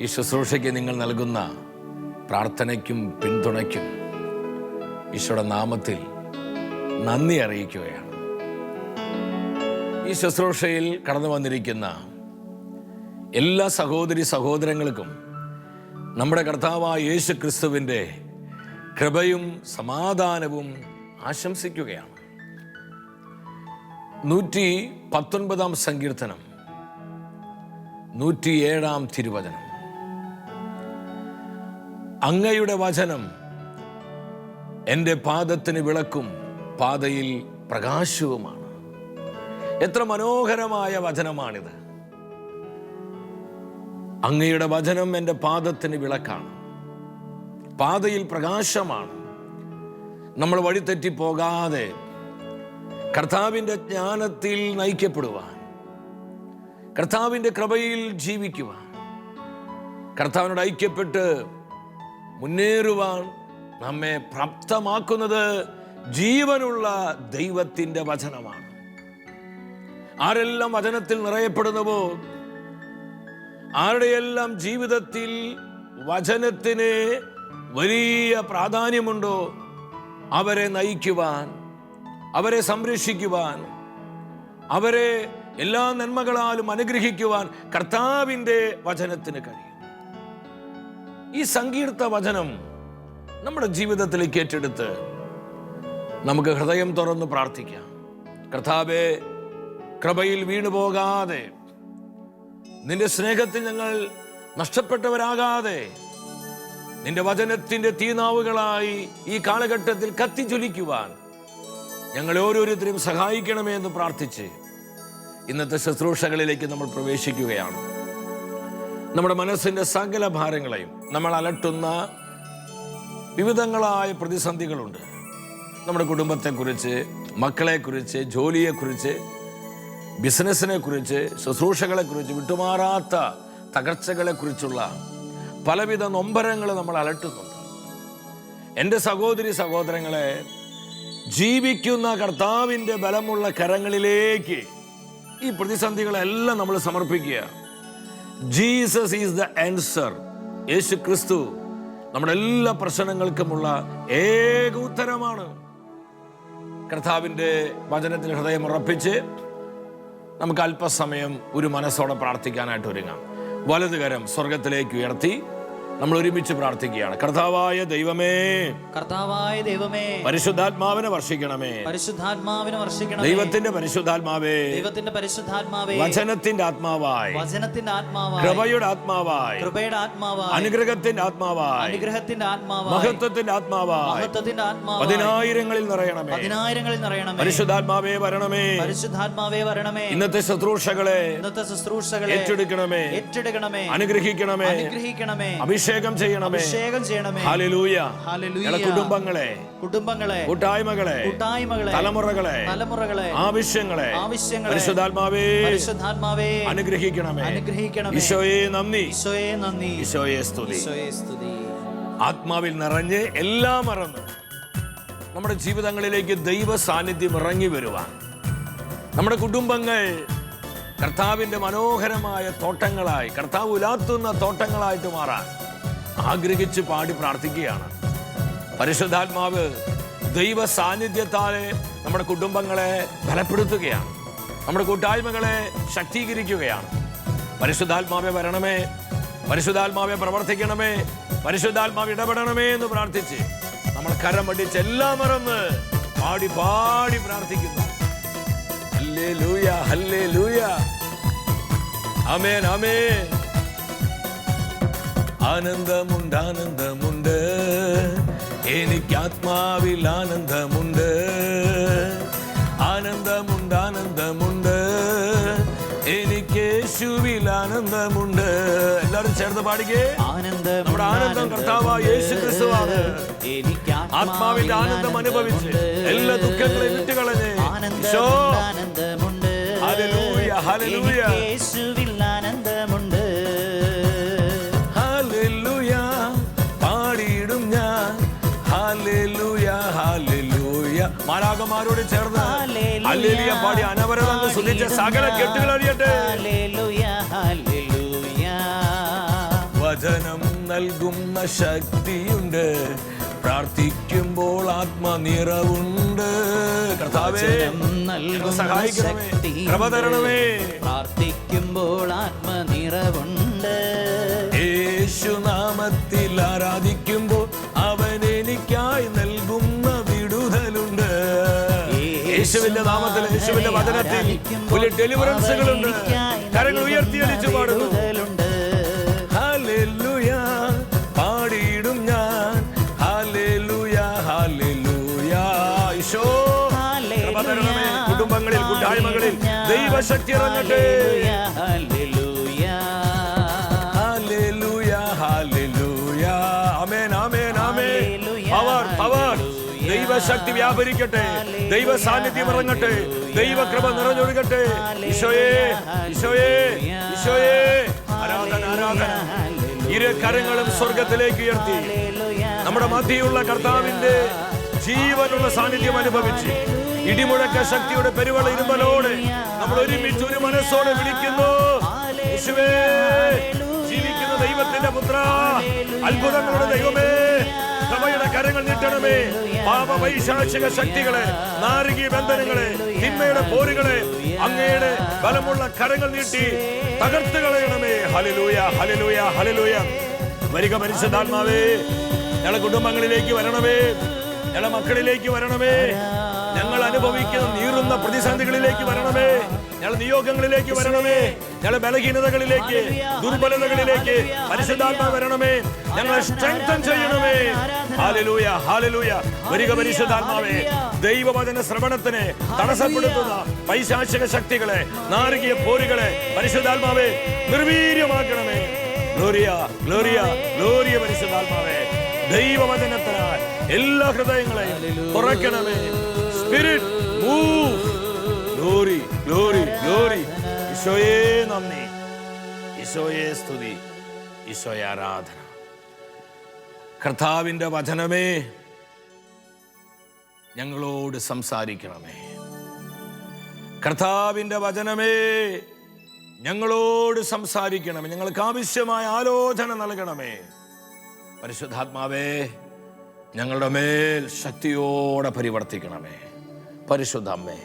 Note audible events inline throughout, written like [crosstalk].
ഈ ശുശ്രൂഷയ്ക്ക് നിങ്ങൾ നൽകുന്ന പ്രാർത്ഥനയ്ക്കും പിന്തുണയ്ക്കും ഈശോയുടെ നാമത്തിൽ നന്ദി അറിയിക്കുകയാണ്. ഈ ശുശ്രൂഷയിൽ കടന്നു വന്നിരിക്കുന്ന എല്ലാ സഹോദരി സഹോദരങ്ങൾക്കും നമ്മുടെ കർത്താവായ യേശു ക്രിസ്തുവിന്റെ കൃപയും സമാധാനവും ആശംസിക്കുകയാണ്. നൂറ്റി പത്തൊൻപതാം സങ്കീർത്തനം നൂറ്റിയേഴാം തിരുവചനം. അങ്ങയുടെ വചനം എന്റെ പാദത്തിന് വിളക്കും പാതയിൽ പ്രകാശവുമാണ്. എത്ര മനോഹരമായ വചനമാണിത്. അങ്ങയുടെ വചനം എന്റെ പാദത്തിന് വിളക്കാണ് പാതയിൽ പ്രകാശമാണ്. നമ്മൾ വഴിതെറ്റി പോകാതെ കർത്താവിന്റെ ജ്ഞാനത്തിൽ നയിക്കപ്പെടുവാൻ കർത്താവിന്റെ കൃപയിൽ ജീവിക്കുവാൻ കർത്താവിനോട് ഐക്യപ്പെട്ട് മുന്നേറുവാൻ നമ്മെ പ്രാപ്തമാക്കുന്നത് ജീവനുള്ള ദൈവത്തിന്റെ വചനമാണ്. ആരെല്ലാം വചനത്തിൽ നിറയപ്പെടുന്നുവോ ആരുടെയെല്ലാം ജീവിതത്തിൽ വചനത്തിന് വലിയ പ്രാധാന്യമുണ്ടോ അവരെ നയിക്കുവാൻ അവരെ സംരക്ഷിക്കുവാൻ അവരെ എല്ലാ നന്മകളാലും അനുഗ്രഹിക്കുവാൻ കർത്താവിന്റെ വചനത്തിന് കഴിയും. ഈ സങ്കീർത്ത വചനം നമ്മുടെ ജീവിതത്തിലേക്ക് ഏറ്റെടുത്ത് നമുക്ക് ഹൃദയം തുറന്ന് പ്രാർത്ഥിക്കാം. കർത്താവെ കൃപയിൽ വീണു പോകാതെ നിന്റെ സ്നേഹത്തിൽ ഞങ്ങൾ നഷ്ടപ്പെട്ടവരാകാതെ നിന്റെ വചനത്തിന്റെ തീനാവുകളായി ഈ കാലഘട്ടത്തിൽ കത്തിജ്വലിക്കുവാൻ ഞങ്ങൾ ഓരോരുത്തരും സഹായിക്കണമേ എന്ന് പ്രാർത്ഥിച്ച് ഇന്നത്തെ ശുശ്രൂഷകളിലേക്ക് നമ്മൾ പ്രവേശിക്കുകയാണ്. നമ്മുടെ മനസ്സിന്റെ സകല ഭാരങ്ങളെയും നമ്മൾ അലട്ടുന്ന വിവിധങ്ങളായ പ്രതിസന്ധികളുണ്ട്. നമ്മുടെ കുടുംബത്തെക്കുറിച്ച് മക്കളെക്കുറിച്ച് ജോലിയെക്കുറിച്ച് ബിസിനസ്സിനെക്കുറിച്ച് ശുശ്രൂഷകളെക്കുറിച്ച് വിട്ടുമാറാത്ത തകർച്ചകളെക്കുറിച്ചുള്ള പലവിധ നൊമ്പരങ്ങൾ നമ്മൾ അലട്ടുന്നുണ്ട്. എന്റെ സഹോദരി സഹോദരങ്ങളെ ജീവിക്കുന്ന കർത്താവിന്റെ ബലമുള്ള കരങ്ങളിലേക്ക് ഈ പ്രതിസന്ധികളെല്ലാം നമ്മൾ സമർപ്പിക്കുക ജീസസ് ഈസ് ദ ആൻസർ. യേശു ക്രിസ്തു നമ്മുടെ എല്ലാ പ്രശ്നങ്ങൾക്കുമുള്ള ഏക ഉത്തരമാണ്. കർത്താവിന്റെ വചനത്തിൽ ഹൃദയം ഉറപ്പിച്ച് നമുക്ക് അല്പസമയം ഒരു മനസ്സോടെ പ്രാർത്ഥിക്കാനായിട്ട് ഒരുങ്ങാം. വലതുകരം സ്വർഗത്തിലേക്ക് ഉയർത്തി. നമ്മൾ ഒരുമിച്ച് പ്രാർത്ഥിക്കുകയാണ്. കർത്താവായ ദൈവമേ കർത്താവായ ദൈവമേ പരിശുദ്ധാത്മാവിനെ വർഷിക്കണമേ. പരിശുദ്ധാത്മാവിനെ വർഷിക്കണമേ. ദൈവത്തിന്റെ പരിശുദ്ധാത്മാവേ ദൈവത്തിന്റെ പരിശുദ്ധാത്മാവേ വചനത്തിന്റെ ആത്മാവായി വചനത്തിന്റെ ആത്മാവായി കൃപയുടെ ആത്മാവായി കൃപയുടെ ആത്മാവായി അനുഗ്രഹത്തിന്റെ ആത്മാവായി അനുഗ്രഹത്തിന്റെ ആത്മാവായി മഹത്വത്തിന്റെ ആത്മാവായി മഹത്വത്തിന്റെ ആത്മാവായി പതിനായിരങ്ങളിൽ നിറയണമേ. പതിനായിരങ്ങളിൽ നിറയണമേ. പരിശുദ്ധാത്മാവേ വരണമേ. പരിശുദ്ധാത്മാവേ വരണമേ. ഇന്നത്തെ ശുശ്രൂഷകളെ ഇന്നത്തെ ശുശ്രൂഷകളെ ഏറ്റെടുക്കണമേ. ഏറ്റെടുക്കണമേ. അനുഗ്രഹിക്കണമേ. അനുഗ്രഹിക്കണമേ. അഭിഷേകം ചെയ്യണമേ. അഭിഷേകം ചെയ്യണമേ. ഹല്ലേലൂയ. ഞങ്ങളുടെ കുടുംബങ്ങളെ. കുടുംബങ്ങളെ. കൂട്ടായ്മകളെ. കൂട്ടായ്മകളെ. തലമുറകളെ. തലമുറകളെ. ആവശ്യങ്ങളെ. ആവശ്യങ്ങളെ. പരിശുദ്ധാത്മാവേ. പരിശുദ്ധാത്മാവേ. അനുഗ്രഹിക്കണമേ. അനുഗ്രഹിക്കണമേ. ഈശോയെ നന്ദി. ഈശോയെ നന്ദി. ഈശോയെ സ്തുതി. ഈശോയെ സ്തുതി. ആത്മാവിൽ നിറഞ്ഞ് എല്ലാം മറന്ന് നമ്മുടെ ജീവിതങ്ങളിലേക്ക് ദൈവ സാന്നിധ്യം ഇറങ്ങി വരുവാൻ. നമ്മുടെ കുടുംബങ്ങൾ കർത്താവിന്റെ മനോഹരമായ തോട്ടങ്ങളായി കർത്താവ് ഉലാത്തുന്ന തോട്ടങ്ങളായിട്ട് മാറാൻ. ആഗ്രഹിച്ച് പാടി പ്രാർത്ഥിക്കുകയാണ്. പരിശുദ്ധാത്മാവ് ദൈവ സാന്നിധ്യത്താലെ നമ്മുടെ കുടുംബങ്ങളെ ബലപ്പെടുത്തുകയാണ്. നമ്മുടെ കൂട്ടായ്മകളെ ശക്തീകരിക്കുകയാണ്. പരിശുദ്ധാത്മാവെ വരണമേ പരിശുദ്ധാത്മാവെ പ്രവർത്തിക്കണമേ പരിശുദ്ധാത്മാവ് ഇടപെടണമേ എന്ന് പ്രാർത്ഥിച്ച് നമ്മൾ കരം പഠിച്ച് എല്ലാം മറന്ന് പാടി പാടി പ്രാർത്ഥിക്കുന്നു. ഹല്ലേ ലൂയ ഹല്ലേ ലൂയ അമേൻ അമേൻ ആനന്ദമുണ്ട് ആനന്ദമുണ്ട് എനിക്ക് ആത്മാവിൽ ആനന്ദമുണ്ട്. ആനന്ദമുണ്ട് ആനന്ദമുണ്ട് എനിക്ക് യേശുവിൽ ആനന്ദമുണ്ട്. എല്ലാവരും ചേർന്ന് പാടിക്കേ. ആനന്ദം നമ്മുടെ ആനന്ദം കർത്താവായ യേശു ക്രിസ്തുവാണ് ആത്മാവിന്റെ ആനന്ദം അനുഭവിച്ച് എല്ലാ ദുഃഖങ്ങളെയും വിട്ടുകളഞ്ഞ്. ആനന്ദമുണ്ട് യേശുവിൽ മാലാകമാരോട് ചേർന്ന്. ഹല്ലേലൂയ പാടി അനവരതം സ്തുതിച്ച സകല കെട്ടുകൾ അറിയട്ടെ. വചനം നൽകുന്ന ശക്തിയുണ്ട് പ്രാർത്ഥിക്കുമ്പോൾ ആത്മനിറവുണ്ട് കർത്താവേ സഹായിക്കണമേ ശക്തിയുണ്ട്. കൃപ തരണമേ പ്രാർത്ഥിക്കുമ്പോൾ ആത്മനിറവുണ്ട് യേശുനാമത്തിൽ ആരാധിക്കുമ്പോൾ യേശുവിന്റെ നാമത്തിൽ യേശുവിന്റെ വചനത്തിൽ വലിയ ഡെലിവറൻസുകളുണ്ട് കരങ്ങൾ ഉയർത്തി അടിച്ചു പാടുന്നു പാടിയിടും ഞാൻ. കുടുംബങ്ങളിൽ കൂട്ടായ്മകളിൽ ദൈവശക്തി ഇറങ്ങട്ടെ. ദൈവശക്തി വ്യാപരിക്കട്ടെ. ദൈവ സാന്നിധ്യം ഇറങ്ങട്ടെ. ദൈവകൃപ നിറഞ്ഞൊഴുകട്ടെ. ഈശോയേ ഈശോയേ ഈശോയേ. ആരാധന ആരാധന. ഇരു കരങ്ങളും സ്വർഗത്തിലേക്ക് ഉയർത്തി. നമ്മുടെ മധ്യയുള്ള കർത്താവിന്റെ ജീവനുള്ള സാന്നിധ്യം അനുഭവിച്ച് ഇടിമുഴക്ക ശക്തിയുടെ പെരുവള ഇരുമ്പലോടെ നമ്മൾ ഒരുമിച്ച് ഒരു മനസ്സോടെ വിളിക്കുന്നു. ജീവിക്കുന്ന ദൈവത്തിന്റെ പുത്ര അത്ഭുതങ്ങളുടെ ദൈവമേ. സഭയുടെ നീട്ടണമേ. പാപ വൈശാചിക ശക്തികളെ നാരകീയ ബന്ധനങ്ങളെ തിന്മയുടെ പോരുകളെ അങ്ങയുടെ ബലമുള്ള കരങ്ങൾ നീട്ടി തകർത്ത് കളയണമേ. ഹലിലൂയ ഹലിലൂയ ഹലിലൂയ വരിക പരിശുദ്ധാത്മാവേ. ഞങ്ങളുടെ കുടുംബങ്ങളിലേക്ക് വരണമേ. ഞങ്ങളുടെ മക്കളിലേക്ക് വരണമേ. ഞങ്ങൾ അനുഭവിക്കുന്ന നീറുന്ന പ്രതിസന്ധികളിലേക്ക് വരണമേ. ഞങ്ങൾ നിയോഗങ്ങളിലേക്ക് വരണമേ. ഞങ്ങൾ ബലഹീനതകളിലേക്ക് ദുർബലതകളിലേക്ക് പരിശുദ്ധാത്മ വരണമേ. ഞങ്ങളെ സ്ട്രെങ്തൻ ചെയ്യണമേ. ഹാലലൂയ ഹാലലൂയ വരിക പരിശുദ്ധാത്മാവേ. ദൈവവചന ശ്രവണത്തിന് തടസ്സപ്പെടുത്തുന്ന പൈശാചിക ശക്തികളെ നാരകീയ പോരുകളെ പരിശുദ്ധാത്മാവേ നിർവീര്യമാക്കണമേ. ഗ്ലോറിയ ഗ്ലോറിയ ഗ്ലോറിയ പരിശുദ്ധാത്മാവേ. ദൈവവചനത്തിനാൽ എല്ലാ ഹൃദയങ്ങളെയും തുറക്കണമേ. Spirit move glory glory glory ഈശോയേ നന്ദി. ഈശോയേ സ്തുതി. ഈശോയെ ആരാധന. കർത്താവിന്റെ വചനമേ ഞങ്ങളോട് സംസാരിക്കണമേ. കർത്താവിന്റെ വചനമേ ഞങ്ങളോട് സംസാരിക്കണമേ. ഞങ്ങൾക്ക് ആവശ്യമായ ആലോചന നൽകണമേ. പരിശുദ്ധാത്മാവേ ഞങ്ങളുടെ മേൽ ശക്തിയോടെ പരിവർത്തിക്കണമേ. പരിശുദ്ധമ്മേ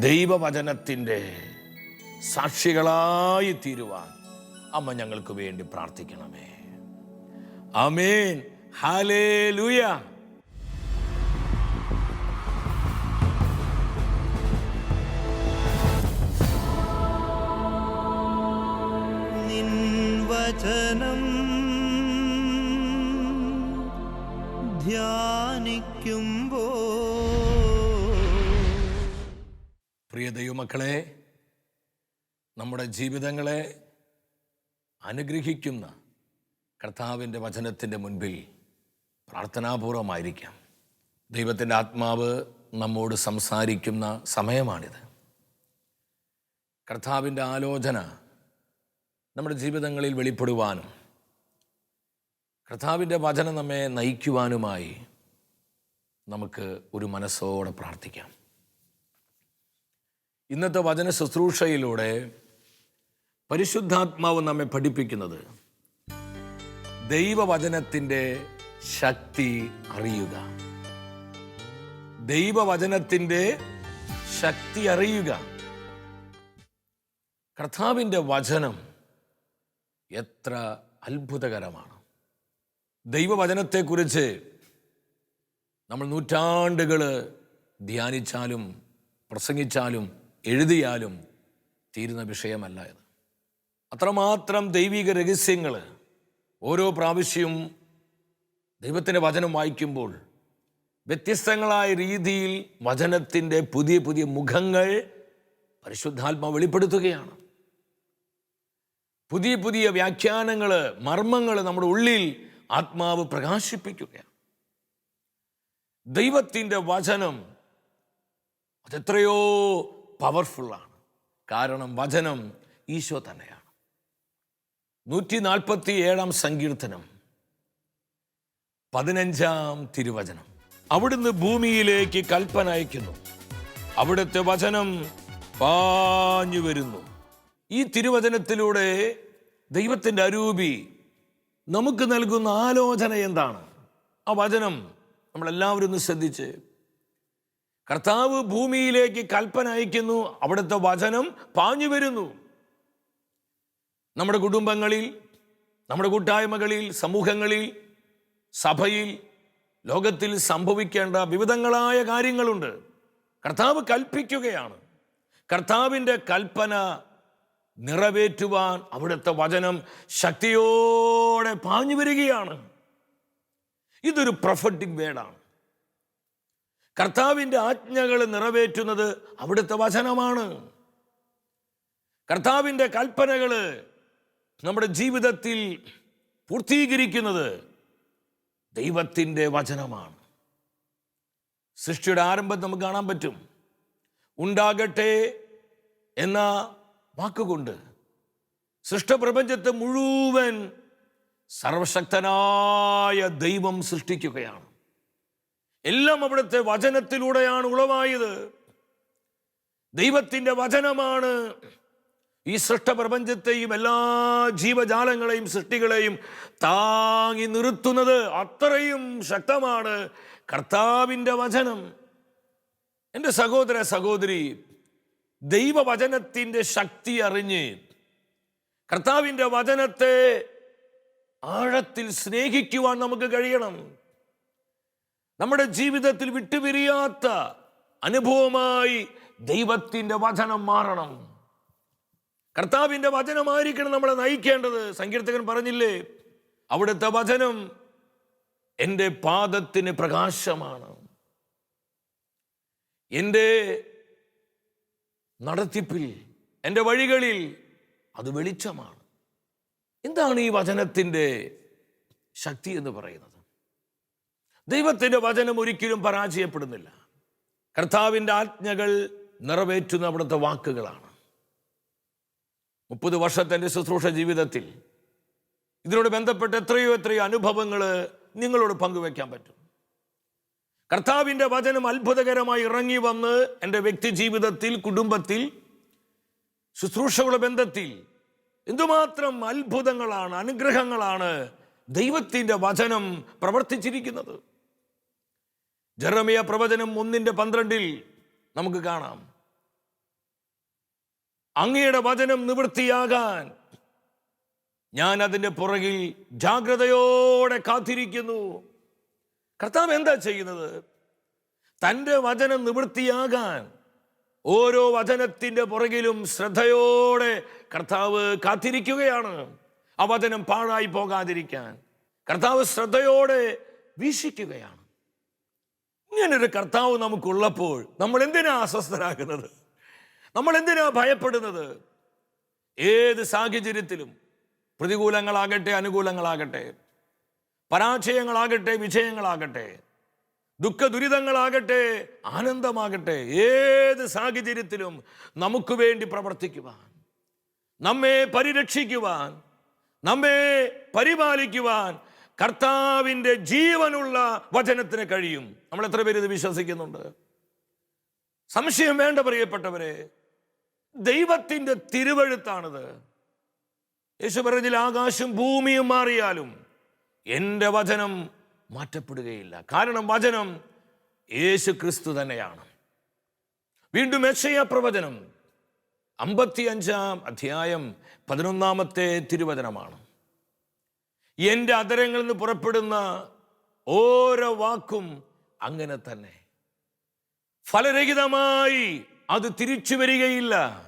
ദൈവവചനത്തിന്റെ സാക്ഷികളായി തീരുവാൻ അമ്മ ഞങ്ങൾക്ക് വേണ്ടി പ്രാർത്ഥിക്കണമേ. അമേൻ ഹാലേ ലൂയ വചനം ധ്യാനിക്കുമ്പോ പ്രിയ ദൈവമക്കളെ നമ്മുടെ ജീവിതങ്ങളെ അനുഗ്രഹിക്കുന്ന കർത്താവിന്റെ വചനത്തിന്റെ മുൻപിൽ പ്രാർത്ഥനാപൂർവമായിരിക്കാം. ദൈവത്തിന്റെ ആത്മാവ് നമ്മോട് സംസാരിക്കുന്ന സമയമാണിത്. കർത്താവിന്റെ ആലോചന നമ്മുടെ ജീവിതങ്ങളിൽ വെളിപ്പെടുവാനും കർത്താവിന്റെ വചനം നമ്മെ നയിക്കുവാനുമായി നമുക്ക് ഒരു മനസ്സോടെ പ്രാർത്ഥിക്കാം. ഇന്നത്തെ വചന ശുശ്രൂഷയിലൂടെ പരിശുദ്ധാത്മാവ് നമ്മെ പഠിപ്പിക്കുന്നത് ദൈവവചനത്തിന്റെ ശക്തി അറിയുക. ദൈവവചനത്തിന്റെ ശക്തി അറിയുക. കർത്താവിന്റെ വചനം എത്ര അത്ഭുതകരമാണ്. ദൈവവചനത്തെക്കുറിച്ച് നമ്മൾ നൂറ്റാണ്ടുകൾ ധ്യാനിച്ചാലും പ്രസംഗിച്ചാലും എഴുതിയാലും തീരുന്ന വിഷയമല്ല ഇത്. അത്രമാത്രം ദൈവിക രഹസ്യങ്ങൾ ഓരോ പ്രാവശ്യവും ദൈവത്തിന്റെ വചനം വായിക്കുമ്പോൾ വ്യത്യസ്തങ്ങളായ രീതിയിൽ വചനത്തിന്റെ പുതിയ പുതിയ മുഖങ്ങൾ പരിശുദ്ധാത്മ വെളിപ്പെടുത്തുകയാണ്. പുതിയ പുതിയ വ്യാഖ്യാനങ്ങൾ മർമ്മങ്ങൾ നമ്മുടെ ഉള്ളിൽ ആത്മാവ് പ്രകാശിപ്പിക്കുകയാണ്. ദൈവത്തിന്റെ വചനം അതെത്രയോ പവർഫുള്ളാണ്. കാരണം വചനം ഈശോ തന്നെയാണ്. നൂറ്റി നാൽപ്പത്തി ഏഴാം സങ്കീർത്തനം. പതിനഞ്ചാം തിരുവചനം. അവിടുന്ന് ഭൂമിയിലേക്ക് കൽപ്പന അയക്കുന്നു അവിടുത്തെ വചനം പാഞ്ഞു വരുന്നു. ഈ തിരുവചനത്തിലൂടെ ദൈവത്തിന്റെ അരൂപി നമുക്ക് നൽകുന്ന ആലോചന എന്താണ്? ആ വചനം നമ്മളെല്ലാവരും ഒന്ന് ശ്രദ്ധിച്ച് കർത്താവ് ഭൂമിയിലേക്ക് കൽപ്പന അയക്കുന്നു അവിടുത്തെ വചനം പാഞ്ഞു വരുന്നു. നമ്മുടെ കുടുംബങ്ങളിൽ നമ്മുടെ കൂട്ടായ്മകളിൽ സമൂഹങ്ങളിൽ സഭയിൽ ലോകത്തിൽ സംഭവിക്കേണ്ട വിവിധങ്ങളായ കാര്യങ്ങളുണ്ട്. കർത്താവ് കൽപ്പിക്കുകയാണ്. കർത്താവിന്റെ കൽപ്പന നിറവേറ്റുവാൻ അവിടുത്തെ വചനം ശക്തിയോടെ പാഞ്ഞു വരികയാണ്. ഇതൊരു പ്രൊഫറ്റിക് വേടാണ് കർത്താവിന്റെ ആജ്ഞകൾ നിറവേറ്റുന്നത് അവിടുത്തെ വചനമാണ്. കർത്താവിന്റെ കൽപ്പനകൾ നമ്മുടെ ജീവിതത്തിൽ പൂർത്തീകരിക്കുന്നത് ദൈവത്തിന്റെ വചനമാണ്. സൃഷ്ടിയുടെ ആരംഭം നമുക്ക് കാണാൻ പറ്റും. ഉണ്ടാകട്ടെ എന്ന വാക്കുകൊണ്ട് സൃഷ്ടപ്രപഞ്ചത്തെ മുഴുവൻ സർവശക്തനായ ദൈവം സൃഷ്ടിക്കുകയാണ്. എല്ലാം അവിടുത്തെ വചനത്തിലൂടെയാണ് ഉളവായത്. ദൈവത്തിന്റെ വചനമാണ് ഈ സൃഷ്ടപ്രപഞ്ചത്തെയും എല്ലാ ജീവജാലങ്ങളെയും സൃഷ്ടികളെയും താങ്ങി നിർത്തുന്നത്. അത്രയും ശക്തമാണ് കർത്താവിന്റെ വചനം. എന്റെ സഹോദര സഹോദരി ദൈവവചനത്തിന്റെ ശക്തി അറിഞ്ഞ് കർത്താവിന്റെ വചനത്തെ ആഴത്തിൽ സ്നേഹിക്കുവാൻ നമുക്ക് കഴിയണം. നമ്മുടെ ജീവിതത്തിൽ വിട്ടുപിരിയാത്ത അനുഭവമായി ദൈവത്തിന്റെ വചനം മാറണം. കർത്താവിന്റെ വചനമായിരിക്കണം നമ്മളെ നയിക്കേണ്ടത്. സങ്കീർത്തകൻ പറഞ്ഞില്ലേ അവിടുത്തെ വചനം എന്റെ പാദത്തിന് പ്രകാശമാണ്. എന്റെ നടത്തിപ്പിൽ എന്റെ വഴികളിൽ അത് വെളിച്ചമാണ്. എന്താണ് ഈ വചനത്തിന്റെ ശക്തി എന്ന് പറയുന്നത്? ദൈവത്തിന്റെ വചനം ഒരിക്കലും പരാജയപ്പെടുന്നില്ല. കർത്താവിന്റെ ആജ്ഞകൾ നിറവേറ്റുന്ന അവിടുത്തെ വാക്കുകളാണ്. മുപ്പത് വർഷത്തെ ശുശ്രൂഷ ജീവിതത്തിൽ ഇതിനോട് ബന്ധപ്പെട്ട് എത്രയോ എത്രയോ അനുഭവങ്ങൾ നിങ്ങളോട് പങ്കുവെക്കാൻ പറ്റും. കർത്താവിന്റെ വചനം അത്ഭുതകരമായി ഇറങ്ങി വന്ന് എന്റെ വ്യക്തി ജീവിതത്തിൽ കുടുംബത്തിൽ ശുശ്രൂഷകളുടെ ബന്ധത്തിൽ എന്തുമാത്രം അത്ഭുതങ്ങളാണ് അനുഗ്രഹങ്ങളാണ് ദൈവത്തിന്റെ വചനം പ്രവർത്തിച്ചിരിക്കുന്നത്. ജെറമിയ പ്രവചനം ഒന്നിന്റെ പന്ത്രണ്ടിൽ നമുക്ക് കാണാം. അങ്ങയുടെ വചനം നിവൃത്തിയാകാൻ ഞാൻ അതിന്റെ പുറകിൽ ജാഗ്രതയോടെ കാത്തിരിക്കുന്നു. കർത്താവ് എന്താ ചെയ്യുന്നത്? തന്റെ വചനം നിവൃത്തിയാകാൻ ഓരോ വചനത്തിന്റെ പുറകിലും ശ്രദ്ധയോടെ കർത്താവ് കാത്തിരിക്കുകയാണ്. ആ വചനം പാഴായി പോകാതിരിക്കാൻ കർത്താവ് ശ്രദ്ധയോടെ വീക്ഷിക്കുകയാണ്. ഇങ്ങനൊരു കർത്താവ് നമുക്കുള്ളപ്പോൾ നമ്മൾ എന്തിനാ അസ്വസ്ഥരാകുന്നത്? നമ്മൾ എന്തിനാ ഭയപ്പെടുന്നത്? ഏത് സാഹചര്യത്തിലും പ്രതികൂലങ്ങളാകട്ടെ അനുകൂലങ്ങളാകട്ടെ പരാജയങ്ങളാകട്ടെ വിജയങ്ങളാകട്ടെ ദുഃഖ ദുരിതങ്ങളാകട്ടെ ആനന്ദമാകട്ടെ ഏത് സാഹചര്യത്തിലും നമുക്ക് വേണ്ടി പ്രവർത്തിക്കുവാൻ നമ്മെ പരിരക്ഷിക്കുവാൻ നമ്മെ പരിപാലിക്കുവാൻ കർത്താവിന്റെ ജീവനുള്ള വചനത്തിന് കഴിയും. നമ്മൾ എത്ര പേര് ഇത് വിശ്വസിക്കുന്നുണ്ട്? സംശയം വേണ്ട പ്രിയപ്പെട്ടവരെ ദൈവത്തിന്റെ തിരുവഴുത്താണിത്. യേശു പറഞ്ഞതിൽ ആകാശം ഭൂമിയും മാറിയാലും എന്റെ വചനം മാറ്റപ്പെടുകയില്ല. കാരണം വചനം യേശു ക്രിസ്തു തന്നെയാണ്. വീണ്ടും യക്ഷയ പ്രവചനം അമ്പത്തി അഞ്ചാം അധ്യായം പതിനൊന്നാമത്തെ തിരുവചനമാണ്. എന്റെ അതരങ്ങളിൽ നിന്ന് പുറപ്പെടുന്ന ഓരോ വാക്കും അങ്ങനെ തന്നെ. ഫലരഹിതമായി അത് തിരിച്ചു വരികയില്ല.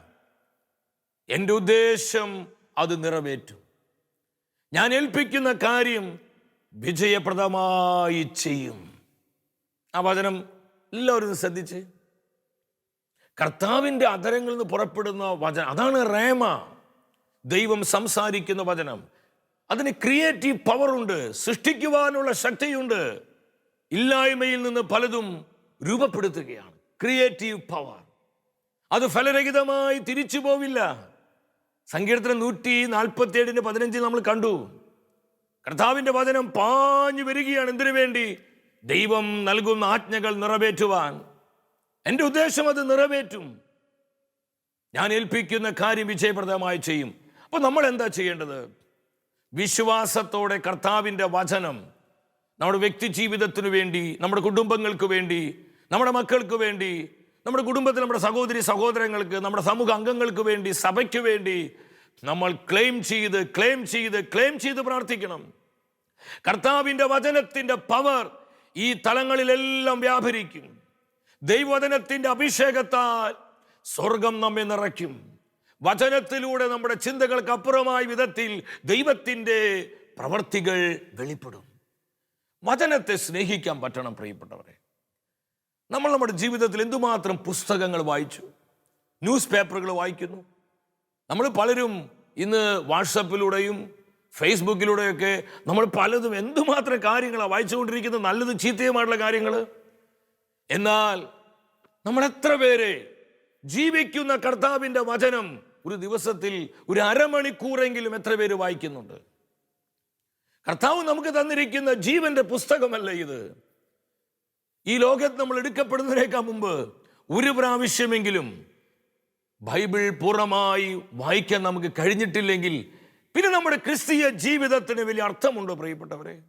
എന്റെ ഉദ്ദേശം അത് നിറവേറ്റും. ഞാൻ ഏൽപ്പിക്കുന്ന കാര്യം വിജയപ്രദമായി ചെയ്യും. ആ വചനം എല്ലാവരും ശ്രദ്ധിച്ച്. കർത്താവിന്റെ അതരങ്ങളിൽ നിന്ന് പുറപ്പെടുന്ന വചനം അതാണ് റേമ. ദൈവം സംസാരിക്കുന്ന വചനം. അതിന് ക്രിയേറ്റീവ് പവറുണ്ട് സൃഷ്ടിക്കുവാനുള്ള ശക്തിയുണ്ട്. ഇല്ലായ്മയിൽ നിന്ന് പലതും രൂപപ്പെടുത്തുകയാണ്. ക്രിയേറ്റീവ് പവർ അത് ഫലരഹിതമായി തിരിച്ചു പോവില്ല. സങ്കീർത്തനം നൂറ്റി നാൽപ്പത്തി ഏഴിന് പതിനഞ്ചിൽ നമ്മൾ കണ്ടു. കർത്താവിന്റെ വചനം പാഞ്ഞു വരികയാണ്. എന്തിനു വേണ്ടി? ദൈവം നൽകുന്ന ആജ്ഞകൾ നിറവേറ്റുവാൻ. എന്റെ ഉദ്ദേശം അത് നിറവേറ്റും. ഞാൻ ഏൽപ്പിക്കുന്ന കാര്യം വിജയപ്രദമായി ചെയ്യും. അപ്പൊ നമ്മൾ എന്താ ചെയ്യേണ്ടത്? വിശ്വാസത്തോടെ കർത്താവിന്റെ വചനം നമ്മുടെ വ്യക്തി ജീവിതത്തിനു വേണ്ടി നമ്മുടെ കുടുംബങ്ങൾക്ക് വേണ്ടി നമ്മുടെ മക്കൾക്ക് വേണ്ടി നമ്മുടെ കുടുംബത്തിൽ നമ്മുടെ സഹോദരി സഹോദരങ്ങൾക്ക് നമ്മുടെ സമൂഹ അംഗങ്ങൾക്ക് വേണ്ടി സഭയ്ക്ക് വേണ്ടി നമ്മൾ ക്ലെയിം ചെയ്ത് ക്ലെയിം ചെയ്ത് ക്ലെയിം ചെയ്ത് പ്രാർത്ഥിക്കണം. കർത്താവിന്റെ വചനത്തിന്റെ പവർ ഈ തലങ്ങളിലെല്ലാം വ്യാപരിക്കും. ദൈവവചനത്തിന്റെ അഭിഷേകത്താൽ സ്വർഗം നമ്മെ നിറയ്ക്കും. വചനത്തിലൂടെ നമ്മുടെ ചിന്തകൾക്ക് അപ്പുറമായ വിധത്തിൽ ദൈവത്തിന്റെ പ്രവർത്തികൾ വെളിപ്പെടും. വചനത്തെ സ്നേഹിക്കാൻ പറ്റണം പ്രിയപ്പെട്ടവരെ. നമ്മൾ നമ്മുടെ ജീവിതത്തിൽ എന്തുമാത്രം പുസ്തകങ്ങൾ വായിച്ചു ന്യൂസ് പേപ്പറുകൾ വായിക്കുന്നു. നമ്മൾ പലരും ഇന്ന് വാട്സപ്പിലൂടെയും ഫേസ്ബുക്കിലൂടെയൊക്കെ നമ്മൾ പലതും എന്തുമാത്രം കാര്യങ്ങളാണ് വായിച്ചുകൊണ്ടിരിക്കുന്നത് നല്ലതും ചീത്തയുമായിട്ടുള്ള കാര്യങ്ങൾ എന്നാൽ നമ്മൾ എത്ര പേരെ ജീവിക്കുന്ന കർത്താവിന്റെ വചനം ഒരു ദിവസത്തിൽ ഒരു അരമണിക്കൂറെങ്കിലും എത്ര പേര് വായിക്കുന്നുണ്ട്? കർത്താവ് നമുക്ക് തന്നിരിക്കുന്ന ജീവന്റെ പുസ്തകമല്ല ഇത്. ഈ ലോകത്ത് നമ്മൾ എടുക്കപ്പെടുന്നതിനേക്കാൾ മുമ്പ് ഒരു പ്രാവശ്യമെങ്കിലും ബൈബിൾ പൂർണമായി വായിക്കാൻ നമുക്ക് കഴിഞ്ഞിട്ടില്ലെങ്കിൽ പിന്നെ നമ്മുടെ ക്രിസ്തീയ ജീവിതത്തിന് വലിയ അർത്ഥമുണ്ടോ പ്രിയപ്പെട്ടവരെ?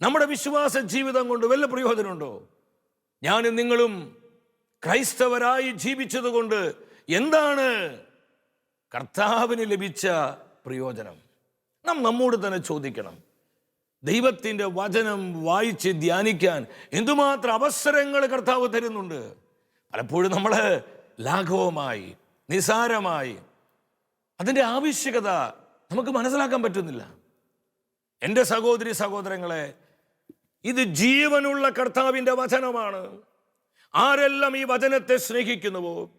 നമ്മുടെ വിശ്വാസ ജീവിതം കൊണ്ട് വല്ല പ്രയോജനമുണ്ടോ? ഞാനും നിങ്ങളും ക്രൈസ്തവരായി ജീവിച്ചതുകൊണ്ട് എന്താണ് കർത്താവിന് ലഭിച്ച പ്രയോജനം. നാം നമ്മോട് തന്നെ ചോദിക്കണം. ദൈവത്തിന്റെ വചനം വായിച്ച് ധ്യാനിക്കാൻ എന്തുമാത്രം അവസരങ്ങൾ കർത്താവ് തരുന്നുണ്ട്? പലപ്പോഴും നമ്മൾ ലാഘവമായി നിസാരമായി അതിന്റെ ആവശ്യകത നമുക്ക് മനസ്സിലാക്കാൻ പറ്റുന്നില്ല. എന്റെ സഹോദരി സഹോദരങ്ങളെ ഇത് ജീവനുള്ള കർത്താവിന്റെ വചനമാണ്. ആരെല്ലാം ഈ വചനത്തെ സ്നേഹിക്കുന്നുവോ?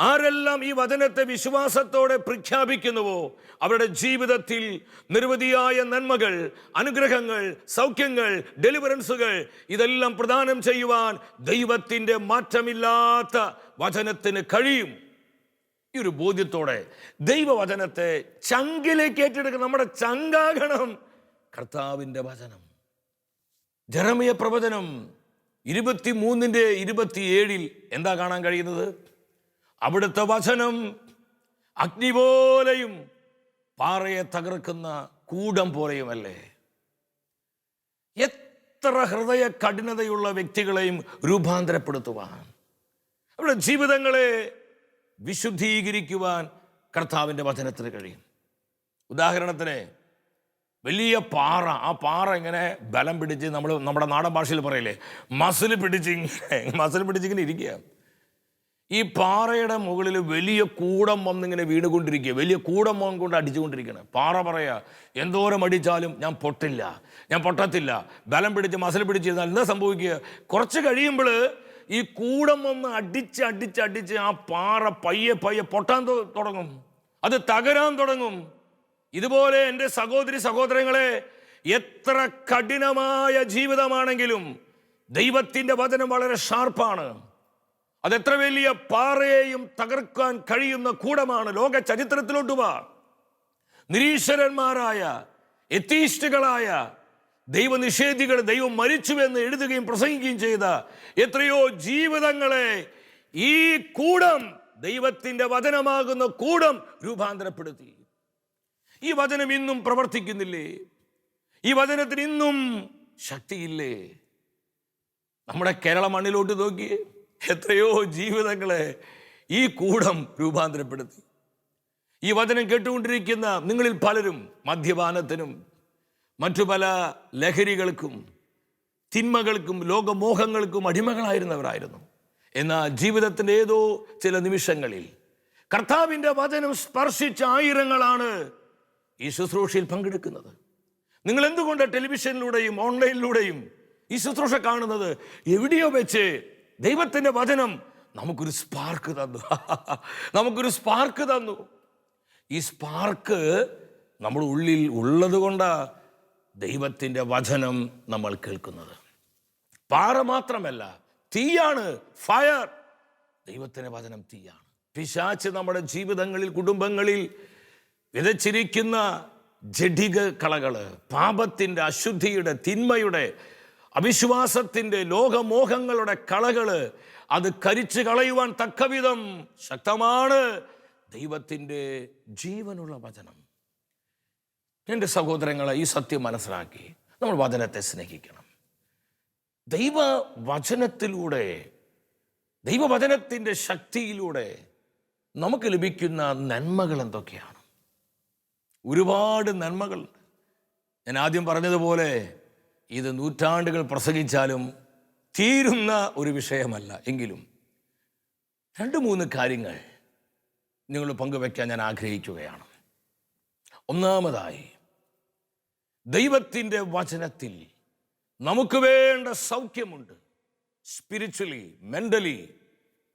ആരെല്ലാം ഈ വചനത്തെ വിശ്വാസത്തോടെ പ്രഖ്യാപിക്കുന്നുവോ അവരുടെ ജീവിതത്തിൽ നിരവധിയായ നന്മകൾ അനുഗ്രഹങ്ങൾ സൗഖ്യങ്ങൾ ഡെലിവറൻസുകൾ ഇതെല്ലാം പ്രദാനം ചെയ്യുവാൻ ദൈവത്തിന്റെ മാറ്റമില്ലാത്ത വചനത്തിന് കഴിയും. ഈ ഒരു ബോധ്യത്തോടെ ദൈവവചനത്തെ ചങ്കിലേക്ക് ഏറ്റെടുക്കുന്ന നമ്മുടെ ചങ്കാകണം കർത്താവിന്റെ വചനം. ജനമയ പ്രവചനം ഇരുപത്തി മൂന്നിന്റെ ഇരുപത്തിയേഴിൽ എന്താ കാണാൻ കഴിയുന്നത്? അവിടുത്തെ വചനം അഗ്നി പോലെയും പാറയെ തകർക്കുന്ന കൂടം പോലെയുമല്ലേ? എത്ര ഹൃദയ കഠിനതയുള്ള വ്യക്തികളെയും രൂപാന്തരപ്പെടുത്തുവാൻ അവരുടെ ജീവിതങ്ങളെ വിശുദ്ധീകരിക്കുവാൻ കർത്താവിന്റെ വചനത്തിന് കഴിയും. ഉദാഹരണത്തിന് വലിയ പാറ ആ പാറ ഇങ്ങനെ ബലം പിടിച്ച് നമ്മൾ നമ്മുടെ നാടൻ ഭാഷയിൽ പറയില്ലേ മസിൽ പിടിച്ച് ഇങ്ങനെ മസിൽ പിടിച്ചിങ്ങനെ ഇരിക്കുക ഈ പാറയുടെ മുകളിൽ വലിയ കൂടം വന്നിങ്ങനെ വീണുകൊണ്ടിരിക്കുക വലിയ കൂടം കൊണ്ട് അടിച്ചുകൊണ്ടിരിക്കുകയാണ്. പാറ പറയാ എന്തോരം അടിച്ചാലും ഞാൻ പൊട്ടില്ല. ഞാൻ പൊട്ടത്തില്ല. ബലം പിടിച്ച് മസിൽ പിടിച്ചിരുന്നാൽ എന്താ സംഭവിക്കുക? കുറച്ച് കഴിയുമ്പോൾ ഈ കൂടം വന്ന് അടിച്ച് അടിച്ച് അടിച്ച് ആ പാറ പയ്യെ പയ്യെ പൊട്ടാൻ തുടങ്ങും. അത് തകരാൻ തുടങ്ങും. ഇതുപോലെ എന്റെ സഹോദരി സഹോദരങ്ങളെ എത്ര കഠിനമായ ജീവിതമാണെങ്കിലും ദൈവത്തിന്റെ വചനം വളരെ ഷാർപ്പാണ്. അതെത്ര വലിയ പാറയെയും തകർക്കാൻ കഴിയുന്ന കൂടമാണ് ലോക ചരിത്രത്തിലോട്ടുവാ നിരീശ്വരന്മാരായ എത്തീസ്റ്റുകളായ ദൈവനിഷേധികൾ ദൈവം മരിച്ചുവെന്ന് എഴുതുകയും പ്രസംഗിക്കുകയും ചെയ്ത എത്രയോ ജീവിതങ്ങളെ ഈ കൂടം ദൈവത്തിന്റെ വചനമാകുന്ന കൂടം രൂപാന്തരപ്പെടുത്തി. ഈ വചനം ഇന്നും പ്രവർത്തിക്കുന്നില്ലേ? ഈ വചനത്തിന് ഇന്നും ശക്തിയില്ലേ? നമ്മുടെ കേരള മണ്ണിലോട്ട് നോക്കി എത്രയോ ജീവിതങ്ങളെ ഈ കൂടം രൂപാന്തരപ്പെടുത്തി. ഈ വചനം കേട്ടുകൊണ്ടിരിക്കുന്ന നിങ്ങളിൽ പലരും മദ്യപാനത്തിനും മറ്റു പല ലഹരികൾക്കും തിന്മകൾക്കും ലോകമോഹങ്ങൾക്കും അടിമകളായിരുന്നവരായിരുന്നു. എന്നാൽ ജീവിതത്തിന്റെ ഏതോ ചില നിമിഷങ്ങളിൽ കർത്താവിന്റെ വചനം സ്പർശിച്ച ആയിരങ്ങളാണ് ഈ ശുശ്രൂഷയിൽ പങ്കെടുക്കുന്നത്. നിങ്ങൾ എന്തുകൊണ്ട് ടെലിവിഷനിലൂടെയും ഓൺലൈനിലൂടെയും ഈ ശുശ്രൂഷ കാണുന്നത്? എവിടെയോ വെച്ച് ദൈവത്തിന്റെ വചനം നമുക്കൊരു സ്പാർക്ക് തന്നു. [laughs] നമുക്കൊരു സ്പാർക്ക് തന്നു. ഈ സ്പാർക്ക് നമ്മുടെ ഉള്ളിൽ ഉള്ളത് കൊണ്ടാണ് ദൈവത്തിന്റെ വചനം നമ്മൾ കേൾക്കുന്നത്. പാറ മാത്രമല്ല തീയാണ് ഫയർ ദൈവത്തിന്റെ വചനം തീയാണ്. പിശാച്ച് നമ്മുടെ ജീവിതങ്ങളിൽ കുടുംബങ്ങളിൽ വിതച്ചിരിക്കുന്ന ജഡിക കളകൾ പാപത്തിന്റെ അശുദ്ധിയുടെ തിന്മയുടെ അവിശ്വാസത്തിന്റെ ലോകമോഹങ്ങളുടെ കളകൾ അത് കരിച്ചു കളയുവാൻ തക്കവിധം ശക്തമാണ് ദൈവത്തിന്റെ ജീവനുള്ള വചനം. എന്റെ സഹോദരങ്ങളെ ഈ സത്യം മനസ്സിലാക്കി നമ്മൾ വചനത്തെ സ്നേഹിക്കണം. ദൈവ വചനത്തിലൂടെ ദൈവവചനത്തിന്റെ ശക്തിയിലൂടെ നമുക്ക് ലഭിക്കുന്ന നന്മകൾ എന്തൊക്കെയാണ്? ഒരുപാട് നന്മകൾ ഞാൻ ആദ്യം പറഞ്ഞതുപോലെ ഇത് നൂറ്റാണ്ടുകൾ പ്രസംഗിച്ചാലും തീരുന്ന ഒരു വിഷയമല്ല. എങ്കിലും രണ്ട് മൂന്ന് കാര്യങ്ങൾ നിങ്ങൾ പങ്കുവയ്ക്കാൻ ഞാൻ ആഗ്രഹിക്കുകയാണ്. ഒന്നാമതായി ദൈവത്തിന്റെ വചനത്തിൽ നമുക്ക് വേണ്ട സൗഖ്യമുണ്ട്. സ്പിരിച്വലി മെന്റലി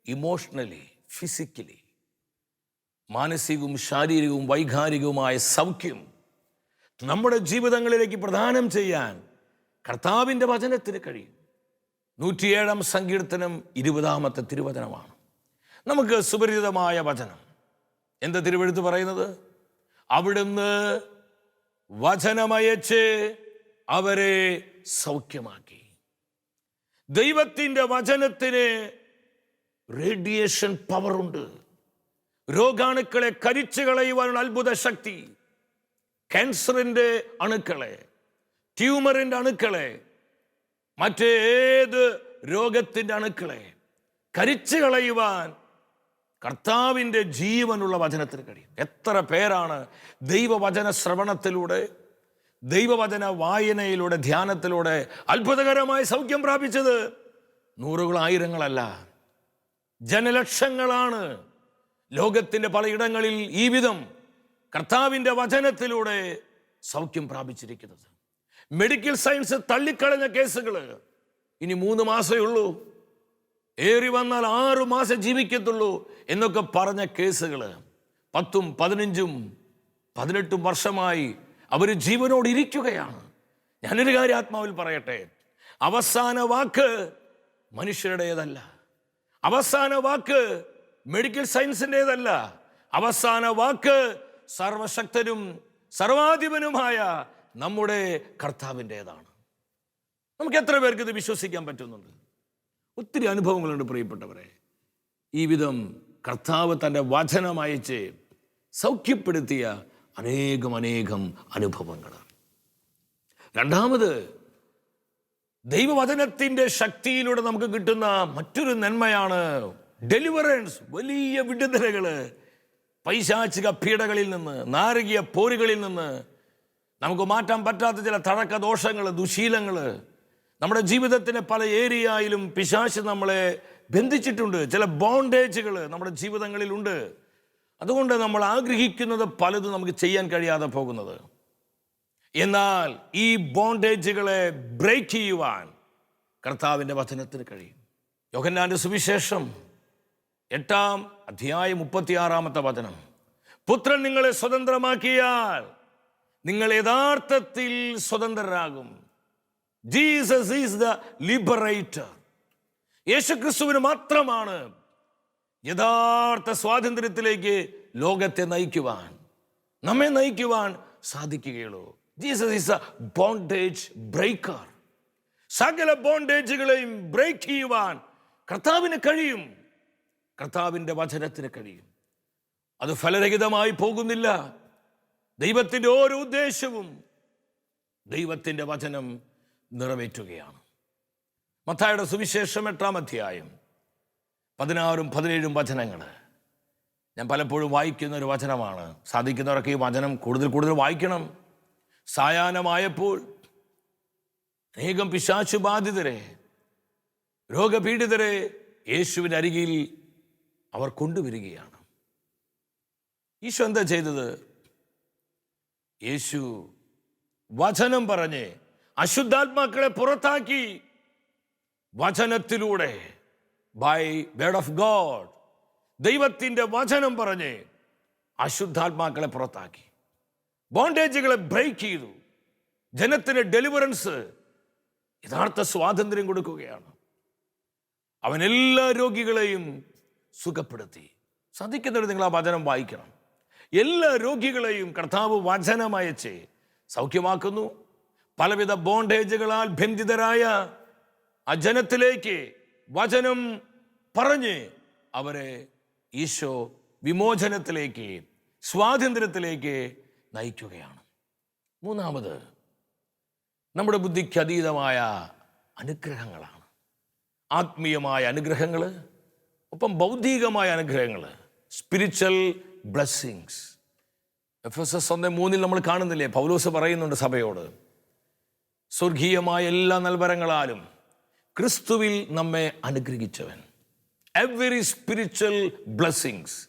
ഇമോഷണലി ഫിസിക്കലി മാനസികവും ശാരീരികവും വൈകാരികവുമായ സൗഖ്യം നമ്മുടെ ജീവിതങ്ങളിലേക്ക് പ്രദാനം ചെയ്യാൻ കർത്താവിന്റെ വചനത്തിന് കഴിയും. നൂറ്റിയേഴാം സങ്കീർത്തനം ഇരുപതാമത്തെ തിരുവചനമാണ്. നമുക്ക് സുപരിചിതമായ വചനം. എന്താ തിരുവെഴുത്ത് പറയുന്നത്? അവിടുന്ന് വചനമയച്ച് അവരെ സൗഖ്യമാക്കി. ദൈവത്തിന്റെ വചനത്തിന് റേഡിയേഷൻ പവറുണ്ട്. രോഗാണുക്കളെ കരിച്ചു കളയുവാനുള്ള അത്ഭുത ശക്തി ക്യാൻസറിന്റെ അണുക്കളെ ട്യൂമറിന്റെ അണുക്കളെ മറ്റേത് രോഗത്തിന്റെ അണുക്കളെ കരിച്ചു കളയുവാൻ കർത്താവിന്റെ ജീവനുള്ള വചനത്തിന് കഴിയും. എത്ര പേരാണ് ദൈവവചന ശ്രവണത്തിലൂടെ ദൈവവചന വായനയിലൂടെ ധ്യാനത്തിലൂടെ അത്ഭുതകരമായി സൗഖ്യം പ്രാപിച്ചത്? നൂറുകൾ ആയിരങ്ങളല്ല. ജനലക്ഷങ്ങളാണ്. ലോകത്തിന്റെ പലയിടങ്ങളിൽ ഈ വിധം കർത്താവിന്റെ വചനത്തിലൂടെ സൗഖ്യം പ്രാപിച്ചിരിക്കുന്നത്. മെഡിക്കൽ സയൻസ് തള്ളിക്കളഞ്ഞ കേസുകൾ ഇനി മൂന്ന് മാസമേ ഉള്ളൂ. ഏറി വന്നാൽ ആറു മാസം ജീവിക്കത്തുള്ളൂ എന്നൊക്കെ പറഞ്ഞ കേസുകൾ പത്തും പതിനഞ്ചും പതിനെട്ടും വർഷമായി അവർ ജീവനോട് ഇരിക്കുകയാണ്. ഞാനൊരു കാര്യം ആത്മാവിൽ പറയട്ടെ. അവസാന വാക്ക് മനുഷ്യരുടേതല്ല. അവസാന വാക്ക് മെഡിക്കൽ സയൻസിന്റെതല്ല അവസാന വാക്ക് സർവശക്തനും സർവാധിപനുമായ നമ്മുടെ കർത്താവിന്റെതാണ്. നമുക്ക് എത്ര പേർക്ക് ഇത് വിശ്വസിക്കാൻ പറ്റുന്നുണ്ട്? ഒത്തിരി അനുഭവങ്ങളുണ്ട് പ്രിയപ്പെട്ടവരെ. ഈ വിധം കർത്താവ് തന്റെ വചനം അയച്ച് സൗഖ്യപ്പെടുത്തിയ അനേകം അനേകം അനുഭവങ്ങൾ. രണ്ടാമത് ദൈവവചനത്തിന്റെ ശക്തിയിലൂടെ നമുക്ക് കിട്ടുന്ന മറ്റൊരു നന്മയാണ് ഡെലിവറൻസ് വലിയ വിടുതലകൾ പൈശാചിക പീഡകളിൽ നിന്ന് നാരകീയ പോരുകളിൽ നിന്ന് നമുക്ക് മാറ്റാൻ പറ്റാത്ത ചില തഴക്ക ദോഷങ്ങൾ ദുശീലങ്ങൾ നമ്മുടെ ജീവിതത്തിന്റെ പല ഏരിയയിലും പിശാശ് നമ്മളെ ബന്ധിച്ചിട്ടുണ്ട്. ചില ബോണ്ടേജുകൾ നമ്മുടെ ജീവിതങ്ങളിലുണ്ട്. അതുകൊണ്ട് നമ്മൾ ആഗ്രഹിക്കുന്നത് പലതും നമുക്ക് ചെയ്യാൻ കഴിയാതെ പോകുന്നത്. എന്നാൽ ഈ ബോണ്ടേജുകളെ ബ്രേക്ക് ചെയ്യുവാൻ കർത്താവിന്റെ വചനത്തിന് കഴിയും. യോഹന്നാന്റെ സുവിശേഷം എട്ടാം അധ്യായം മുപ്പത്തിയാറാമത്തെ വചനം. പുത്രൻ നിങ്ങളെ സ്വതന്ത്രമാക്കിയാൽ നിങ്ങൾ യഥാർത്ഥത്തിൽ സ്വതന്ത്രരാകും. ജീസസ് ഈസ് ദ ലിബറേറ്റർ യേശുക്രിസ്തുവിന് മാത്രമാണ് യഥാർത്ഥ സ്വാതന്ത്ര്യത്തിലേക്ക് ലോകത്തെ നയിക്കുവാൻ നമ്മെ നയിക്കുവാൻ സാധിക്കുകയുള്ളൂ. Jesus is a bondage breaker സകല ബോണ്ടേജുകളെയും ബ്രേക്ക് ചെയ്യുവാൻ കർത്താവിന് കഴിയും. കർത്താവിന്റെ വചനത്തിന് കഴിയും. അത് ഫലരഹിതമായി പോകുന്നില്ല. ദൈവത്തിന്റെ ഓരോ ഉദ്ദേശവും ദൈവത്തിന്റെ വചനം നിറവേറ്റുകയാണ്. മത്തായുടെ സുവിശേഷം എട്ടാം അധ്യായം പതിനാറും പതിനേഴും വചനങ്ങൾ. ഞാൻ പലപ്പോഴും വായിക്കുന്ന ഒരു വചനമാണ്. സാധിക്കുന്നവരൊക്കെ ഈ വചനം കൂടുതൽ കൂടുതൽ വായിക്കണം. സായാഹ്നമായപ്പോൾ അനേകം പിശാചു ബാധിതരെ രോഗപീഡിതരെ യേശുവിന്റെ അരികിൽ അവർ കൊണ്ടുവരികയാണ്. ഈശോ എന്താ ചെയ്തത്? യേശു വചനം പറഞ്ഞ് അശുദ്ധാത്മാക്കളെ പുറത്താക്കി വചനത്തിലൂടെ ബൈ വേർഡ് ഓഫ് ഗോഡ് ദൈവത്തിന്റെ വചനം പറഞ്ഞ് അശുദ്ധാത്മാക്കളെ പുറത്താക്കി. ബോണ്ടേജുകളെ ബ്രേക്ക് ചെയ്തു. ജനത്തിന് ഡെലിവറൻസ് യഥാർത്ഥ സ്വാതന്ത്ര്യം കൊടുക്കുകയാണ്. അവൻ എല്ലാ രോഗികളെയും സുഖപ്പെടുത്തി. സാധിക്കുന്നവർ നിങ്ങൾ ആ വചനം വായിക്കണം. എല്ലാ രോഗികളെയും കർത്താവ് വചനമയച്ച് സൗഖ്യമാക്കുന്നു. പലവിധ ബോണ്ടേജുകളാൽ ബന്ധിതരായ ആ ജനത്തിലേക്ക് വചനം പറഞ്ഞ് അവരെ ഈശോ വിമോചനത്തിലേക്ക് സ്വാതന്ത്ര്യത്തിലേക്ക് നയിക്കുകയാണ്. മൂന്നാമത് നമ്മുടെ ബുദ്ധിക്ക് അതീതമായ അനുഗ്രഹങ്ങളാണ്. ആത്മീയമായ അനുഗ്രഹങ്ങൾ ഒപ്പം ബൗദ്ധികമായ അനുഗ്രഹങ്ങൾ spiritual blessings F S S ഒന്ന് മൂന്നിൽ നമ്മൾ കാണുന്നില്ലേ? പൗലോസ് പറയുന്നുണ്ട് സഭയോട് സ്വർഗീയമായ എല്ലാ നൽവരങ്ങളാലും ക്രിസ്തുവിൽ നമ്മെ അനുഗ്രഹിച്ചവൻ. എവറി സ്പിരിച്വൽ ബ്ലെസ്സിങ്സ്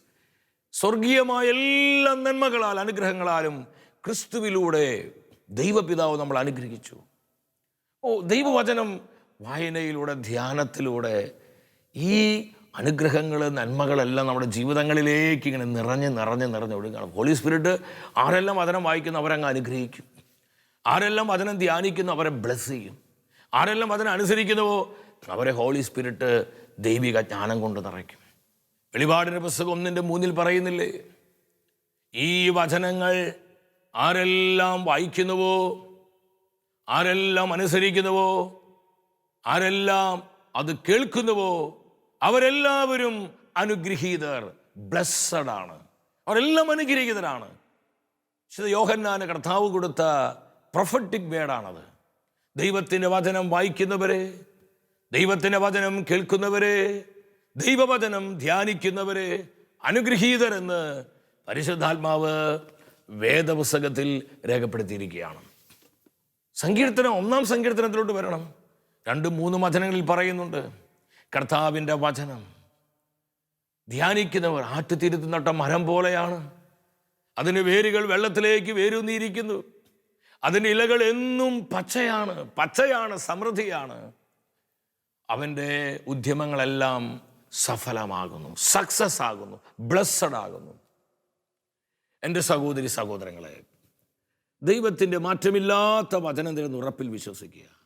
സ്വർഗീയമായ എല്ലാ നന്മകളാൽ അനുഗ്രഹങ്ങളാലും ക്രിസ്തുവിലൂടെ ദൈവപിതാവ് നമ്മൾ അനുഗ്രഹിച്ചു. ഓ ദൈവവചനം വായനയിലൂടെ ധ്യാനത്തിലൂടെ ഈ അനുഗ്രഹങ്ങൾ നന്മകളെല്ലാം നമ്മുടെ ജീവിതങ്ങളിലേക്ക് ഇങ്ങനെ നിറഞ്ഞ് നിറഞ്ഞ് നിറഞ്ഞ് ഒഴുകണം ഹോളി സ്പിരിറ്റ് ആരെല്ലാം വചനം വായിക്കുന്ന അവരങ്ങ് അനുഗ്രഹിക്കും. ആരെല്ലാം വചനം ധ്യാനിക്കുന്നു അവരെ ബ്ലെസ് ചെയ്യും. ആരെല്ലാം വചനം അനുസരിക്കുന്നുവോ അവരെ ഹോളി സ്പിരിറ്റ് ദൈവിക ജ്ഞാനം കൊണ്ട് നിറയ്ക്കും. വെളിപാടിന്റെ പുസ്തകം ഒന്നിന്റെ മൂന്നിൽ പറയുന്നില്ലേ? ഈ വചനങ്ങൾ ആരെല്ലാം വായിക്കുന്നുവോ ആരെല്ലാം അനുസരിക്കുന്നുവോ ആരെല്ലാം അത് കേൾക്കുന്നുവോ അവരെല്ലാവരും അനുഗ്രഹീതർ ബ്ലസ്സഡ് ആണ് അവരെല്ലാം അനുഗ്രഹീതരാണ്. വിശുദ്ധ യോഹന്നാന് കർത്താവ് കൊടുത്ത പ്രൊഫറ്റിക് വേടാണത്. ദൈവത്തിന്റെ വചനം വായിക്കുന്നവരെ ദൈവത്തിന്റെ വചനം കേൾക്കുന്നവരെ ദൈവവചനം ധ്യാനിക്കുന്നവരെ അനുഗ്രഹീതരെന്ന് പരിശുദ്ധാത്മാവ് വേദപുസ്തകത്തിൽ രേഖപ്പെടുത്തിയിരിക്കുകയാണ്. സങ്കീർത്തനം ഒന്നാം സങ്കീർത്തനത്തിലോട്ട് വരണം. രണ്ടും മൂന്നും വചനങ്ങളിൽ പറയുന്നുണ്ട്. കർത്താവിന്റെ വചനം. ധ്യാനിക്കുന്നവർ ആട്ടുതിരുത്ത് നട്ട മരം പോലെയാണ്. അതിന് വേരുകൾ വെള്ളത്തിലേക്ക് വേരൂന്നിയിരിക്കുന്നു. അതിന്റെ ഇലകൾ എന്നും പച്ചയാണ് പച്ചയാണ് സമൃദ്ധിയാണ്. അവന്റെ ഉദ്യമങ്ങളെല്ലാം സഫലമാകുന്നു സക്സസ് ആകുന്നു ബ്ലസ്സഡ് ആകുന്നു. എന്റെ സഹോദരി സഹോദരങ്ങളെ ദൈവത്തിന്റെ മാറ്റമില്ലാത്ത വചനം തരുന്ന ഉറപ്പിൽ വിശ്വസിക്കുക.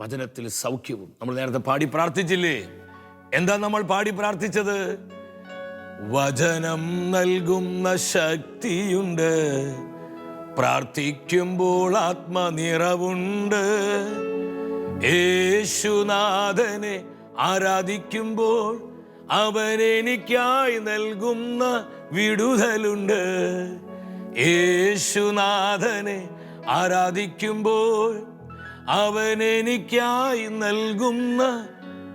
വചനത്തിൽ സൗഖ്യവും. നമ്മൾ നേരത്തെ പാടി പ്രാർത്ഥിച്ചില്ലേ? എന്താ നമ്മൾ പാടി പ്രാർത്ഥിച്ചത്? വചനം നൽകുന്ന ശക്തിയുണ്ട്. പ്രാർത്ഥിക്കുമ്പോൾ ആത്മനിറവുണ്ട്. യേശുനാഥനെ ആരാധിക്കുമ്പോൾ അവനെനിക്കായി നൽകുന്ന വിടുതലുണ്ട്. യേശുനാഥനെ ആരാധിക്കുമ്പോൾ അവൻ എനിക്കായി നൽകുന്ന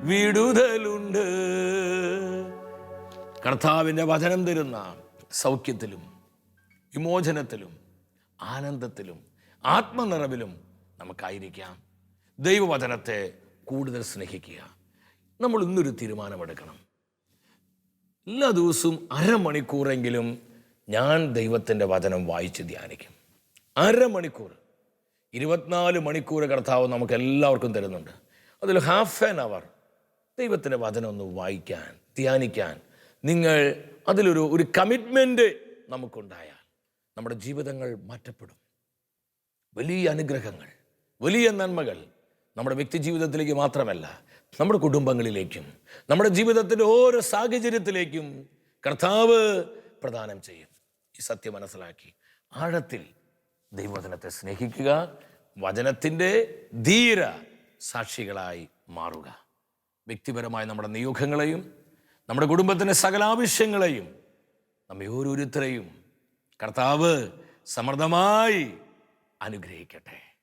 വിടുതലുണ്ട്. കർത്താവിന്റെ വചനം തരുന്ന സൗഖ്യത്തിലും വിമോചനത്തിലും ആനന്ദത്തിലും ആത്മനിറവിലും നമുക്കായിരിക്കാം. ദൈവവചനത്തെ കൂടുതൽ സ്നേഹിക്കുക. നമ്മൾ ഇന്നൊരു തീരുമാനമെടുക്കണം. എല്ലാ ദിവസവും അരമണിക്കൂറെങ്കിലും ഞാൻ ദൈവത്തിന്റെ വചനം വായിച്ച് ധ്യാനിക്കും. അരമണിക്കൂർ. ഇരുപത്തിനാല് മണിക്കൂർ കർത്താവ് നമുക്ക് എല്ലാവർക്കും തരുന്നുണ്ട്. അതിൽ ഹാഫ് ആൻ അവർ ദൈവത്തിന്റെ വചനം ഒന്ന് വായിക്കാൻ ധ്യാനിക്കാൻ നിങ്ങൾ അതിലൊരു ഒരു കമ്മിറ്റ്മെന്റ് നമുക്കുണ്ടായാൽ നമ്മുടെ ജീവിതങ്ങൾ മാറ്റപ്പെടും. വലിയ അനുഗ്രഹങ്ങൾ വലിയ നന്മകൾ നമ്മുടെ വ്യക്തി ജീവിതത്തിലേക്ക് മാത്രമല്ല നമ്മുടെ കുടുംബങ്ങളിലേക്കും നമ്മുടെ ജീവിതത്തിന്റെ ഓരോ സാഹചര്യത്തിലേക്കും കർത്താവ് പ്രദാനം ചെയ്യും. ഈ സത്യം മനസ്സിലാക്കി. ആഴത്തിൽ ദൈവവചനത്തെ സ്നേഹിക്കുക വചനത്തിന്റെ ധീര സാക്ഷികളായി മാറുക. വ്യക്തിപരമായ നമ്മുടെ നിയോഗങ്ങളെയും നമ്മുടെ കുടുംബത്തിന്റെ സകലാവശ്യങ്ങളെയും നമ്മെ ഓരോരുത്തരെയും കർത്താവ് സമൃദ്ധമായി അനുഗ്രഹിക്കട്ടെ.